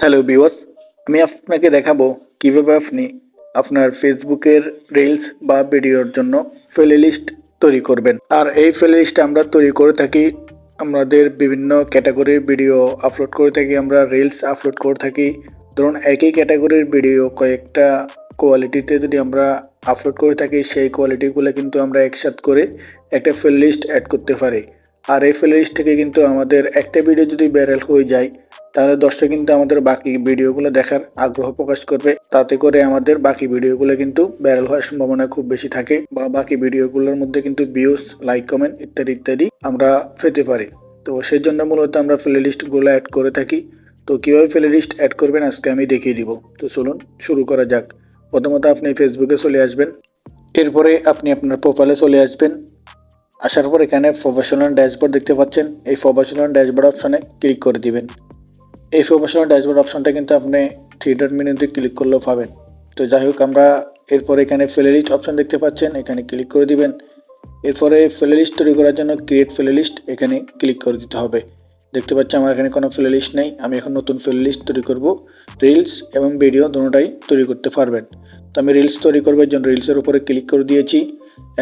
Hello বিওস আমি আপনাকে দেখাবো কীভাবে আপনি আপনার ফেসবুকের রিলস বা ভিডিওর জন্য প্লে লিস্ট তৈরি করবেন। আর এই প্লে লিস্ট আমরা তৈরি করে থাকি, আমাদের বিভিন্ন ক্যাটাগরির ভিডিও আপলোড করে থাকি, আমরা রিলস আপলোড করে থাকি। ধরুন, একই ক্যাটাগরির ভিডিও কয়েকটা কোয়ালিটিতে যদি আমরা আপলোড করে থাকি, সেই কোয়ালিটিগুলো কিন্তু আমরা একসাথ করে একটা প্লে লিস্ট অ্যাড করতে পারি। আর এই প্লে লিস্ট থেকে কিন্তু আমাদের একটা ভিডিও যদি ভাইরাল হয়ে যায়, তাহলে দর্শক কিন্তু আমাদের বাকি ভিডিওগুলো দেখার আগ্রহ প্রকাশ করবে। তাতে করে আমাদের বাকি ভিডিওগুলো কিন্তু ভাইরাল হওয়ার সম্ভাবনা খুব বেশি থাকে বা বাকি ভিডিওগুলোর মধ্যে কিন্তু ভিউজ লাইক কমেন্ট ইত্যাদি ইত্যাদি আমরা পেতে পারি। তো সেই জন্য মূলত আমরা প্লে লিস্টগুলো অ্যাড করে থাকি। তো কীভাবে প্লে লিস্ট অ্যাড করবেন আজকে আমি দেখিয়ে দিব। তো চলুন শুরু করা যাক। প্রথমত আপনি ফেসবুকে চলে আসবেন। এরপরে আপনি আপনার প্রোফাইলে চলে আসবেন। আসার পর এখানে প্রফেশনাল ড্যাশবোর্ড দেখতে পাচ্ছেন। এই প্রফেশনাল ড্যাশবোর্ড অপশানে ক্লিক করে দিবেন। এই প্রফেশনাল ড্যাশবোর্ড অপশনটা কিন্তু আপনি ডট মেনুতে ক্লিক করলেও পাবেন। তো যাই হোক, আমরা এরপর এখানে ফ্লেলিস্ট অপশন দেখতে পাচ্ছেন। এখানে ক্লিক করে দিবেন। এরপরে ফ্লেলিস্ট তৈরি করার জন্য ক্রিয়েট ফ্লেলিস্ট এখানে ক্লিক করে দিতে হবে। দেখতে পাচ্ছি আমার এখানে কোনো ফ্লেলিস্ট নেই। আমি এখন নতুন ফ্লেলিস্ট তৈরি করব। রিলস এবং ভিডিও দুটোটাই তৈরি করতে পারবেন। তো আমি রিলস তৈরি করবার জন্য রিলসের উপরে ক্লিক করে দিয়েছি।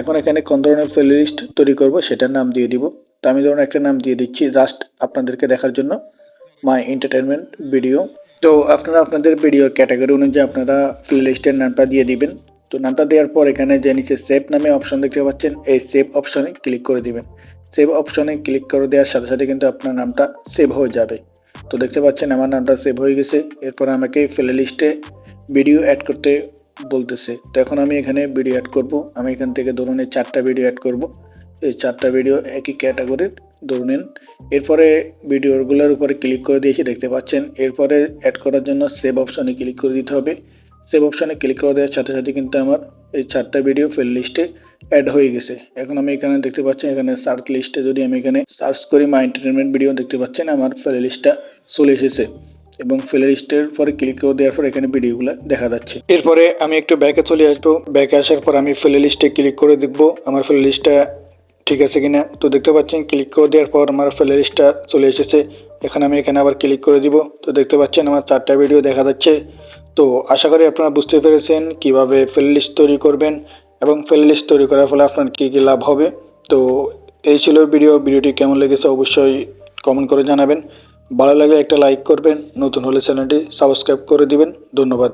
এখন এখানে কোন ধরনের প্লেলিস্ট তৈরি করব সেটার নাম দিয়ে দিব। তো আমি ধরুন একটা নাম দিয়ে দিচ্ছি জাস্ট আপনাদেরকে দেখার জন্য মাই এন্টারটেনমেন্ট ভিডিও তো আপনারা আপনাদের ভিডিওর ক্যাটাগরি অনুযায়ী আপনারা প্লেলিস্টের নামটা দিয়ে দিবেন। তো নামটা দেওয়ার পর এখানে যে নিচে সেভ নামে অপশন দেখতে পাচ্ছেন, এই সেভ অপশনে ক্লিক করে দিবেন। সেভ অপশনে ক্লিক করে দেওয়ার সাথে সাথে কিন্তু আপনার নামটা সেভ হয়ে যাবে। তো দেখতে পাচ্ছেন আমার নামটা সেভ হয়ে গেছে। এরপর আমাকে প্লে লিস্টে ভিডিও অ্যাড করতে বলতেছে, তো এখন আমি এখানে ভিডিও অ্যাড করব। আমি এখান থেকে ধরুন এই চারটা ভিডিও অ্যাড করব। এই চারটা ভিডিও একই ক্যাটাগরির ধরে নিন। এরপরে ভিডিওগুলোর উপরে ক্লিক করে দিয়েছি, দেখতে পাচ্ছেন। এরপরে অ্যাড করার জন্য সেভ অপশানে ক্লিক করে দিতে হবে। সেভ অপশানে ক্লিক করে দেওয়ার সাথে সাথে কিন্তু আমার এই চারটা ভিডিও ফেল লিস্টে অ্যাড হয়ে গেছে। এখন আমি এখানে দেখতে পাচ্ছি, এখানে সার্চ লিস্টে যদি আমি এখানে সার্চ করি মাই এন্টারটেনমেন্ট ভিডিও দেখতে পাচ্ছেন আমার ফেল লিস্টটা চলে এসেছে। এবং ফেলে লিস্টের পরে ক্লিক করে দেওয়ার পর এখানে ভিডিওগুলো দেখা যাচ্ছে। এরপরে আমি একটু ব্যাকে চলে আসব। ব্যাকে আসার পর আমি ফেলে লিস্টে ক্লিক করে দেখব আমার ফেলে লিস্টটা ঠিক আছে কিনা। তো দেখতে পাচ্ছেন ক্লিক করে দেওয়ার পর আমার প্লে লিস্টটা চলে এসেছে। এখানে আমি এখানে আবার ক্লিক করে দিব। তো দেখতে পাচ্ছেন, আমার চারটা ভিডিও দেখা যাচ্ছে। তো আশা করি আপনারা বুঝতে পেরেছেন কীভাবে প্লে লিস্ট তৈরি করবেন এবং প্লে লিস্ট তৈরি করার ফলে আপনার কী কী লাভ হবে। তো এই ছিল ভিডিও ভিডিওটি কেমন লেগেছে অবশ্যই কমেন্ট করে জানাবেন। ভালো লাগলে একটা লাইক করবেন নতুন হলে চ্যানেলটি সাবস্ক্রাইব করে দিবেন ধন্যবাদ।